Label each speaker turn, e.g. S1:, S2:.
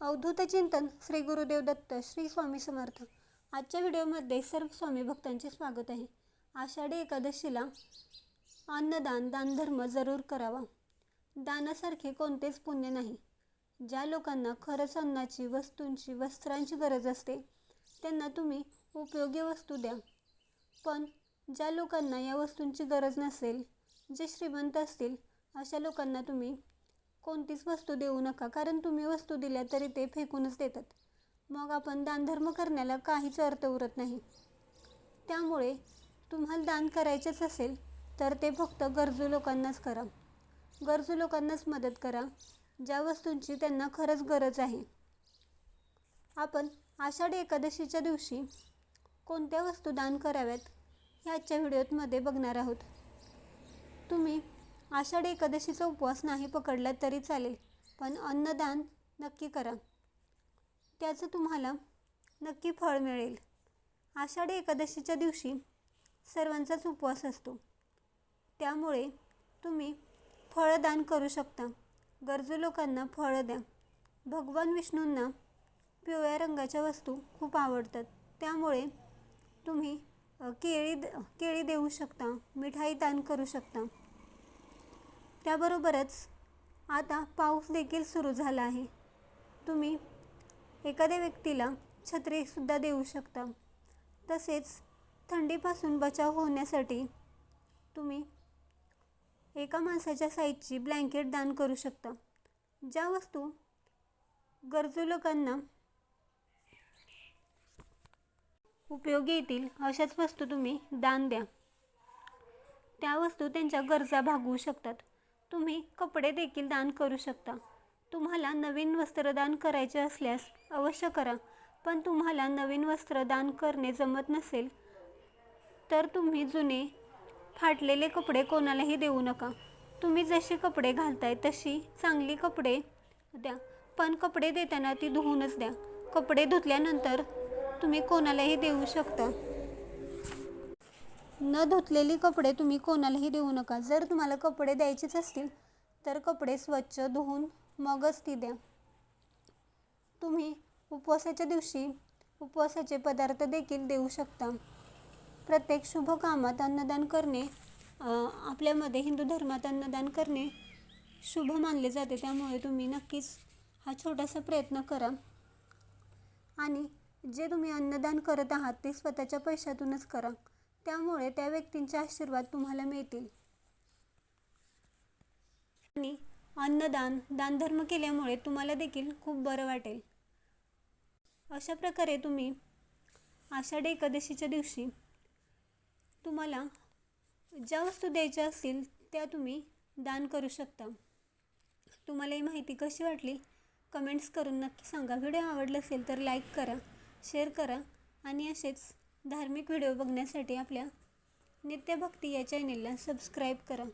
S1: अवधूत चिंतन श्री गुरुदेव दत्त श्री स्वामी समर्थ. आजच्या व्हिडिओमध्ये सर्व स्वामी भक्तांचे स्वागत आहे. आषाढी एकादशीला अन्नदान दानधर्म जरूर करावा. दानासारखे कोणतेच पुण्य नाही. ज्या लोकांना खरंच अन्नाची वस्तूंची वस्त्रांची गरज असते त्यांना तुम्ही उपयोगी वस्तू द्या. पण ज्या लोकांना या वस्तूंची गरज नसेल जे श्रीमंत असतील अशा लोकांना तुम्ही कोणतीच वस्तू देऊ नका कारण तुम्ही वस्तू दिल्या तरी ते फेकूनच देतात. मग आपण दानधर्म करण्याला काहीच अर्थ उरत नाही. त्यामुळे तुम्हाला दान करायचेच असेल तर ते फक्त गरजू लोकांनाच करा. गरजू लोकांनाच मदत करा ज्या वस्तूंची त्यांना खरंच गरज आहे. आपण आषाढी एकादशीच्या दिवशी कोणत्या वस्तू दान कराव्यात ह्याच्या व्हिडिओमध्ये बघणार आहोत. तुम्ही आषाढी एकादशीचा उपवास नाही पकडला तरी चालेल पण अन्नदान नक्की करा. त्याचं तुम्हाला नक्की फळ मिळेल. आषाढी एकादशीच्या दिवशी सर्वांचाच उपवास असतो. त्यामुळे तुम्ही फळदान करू शकता. गरजू लोकांना फळं द्या. भगवान विष्णूंना पिवळ्या रंगाच्या वस्तू खूप आवडतात. त्यामुळे तुम्ही केळी केळी देऊ शकता मिठाई दान करू शकता. त्याबरोबरच आता पाऊस देखील सुरू झाला आहे. तुम्ही एखाद्या व्यक्तीला छत्रीसुद्धा देऊ शकता. तसेच थंडीपासून बचाव होण्यासाठी तुम्ही एका माणसाच्या साईजची ब्लँकेट दान करू शकता. ज्या वस्तू गरजू लोकांना उपयोगी येतील अशाच वस्तू तुम्ही दान द्या. त्या वस्तू त्यांच्या गरजा भागवू शकतात. तुम्ही कपडे देखील दान करू शकता. तुम्हाला नवीन वस्त्रदान करायचे असल्यास अवश्य करा. पण तुम्हाला नवीन वस्त्र दान करणे जमत नसेल तर तुम्ही जुने फाटलेले कपडे कोणालाही देऊ नका. तुम्ही जसे कपडे घालताय तशी चांगली कपडे द्या. पण कपडे देताना ती धुवूनच द्या. कपडे धुतल्यानंतर तुम्ही कोणालाही देऊ शकता. न धुतलेली कपडे तुम्ही कोणालाही देऊ नका. जर तुम्हाला कपडे द्यायचेच असतील तर कपडे स्वच्छ धुवून मगच ती द्या. तुम्ही उपवासाच्या दिवशी उपवासाचे पदार्थ देखील देऊ शकता. प्रत्येक शुभ कामात अन्नदान करणे आपल्यामध्ये हिंदू धर्मात अन्नदान करणे शुभ मानले जाते. त्यामुळे तुम्ही नक्कीच हा छोटासा प्रयत्न करा. आणि जे तुम्ही अन्नदान करत आहात ते स्वतःच्या पैशातूनच करा. त्यामुळे त्या व्यक्तींचे आशीर्वाद तुम्हाला मिळतील. आणि अन्नदान दानधर्म केल्यामुळे तुम्हाला देखील खूप बरं वाटेल. अशा प्रकारे तुम्ही आषाढी एकादशीच्या दिवशी तुम्हाला ज्या वस्तू द्यायच्या असतील त्या तुम्ही दान करू शकता. तुम्हाला ही माहिती कशी वाटली? कमेंट्स करून नक्की सांगा. व्हिडिओ आवडला असेल तर लाईक करा शेअर करा आणि असेच धार्मिक व्हिडिओ बघण्यासाठी आपल्या नित्यभक्ती या चॅनेलला सबस्क्राईब करा.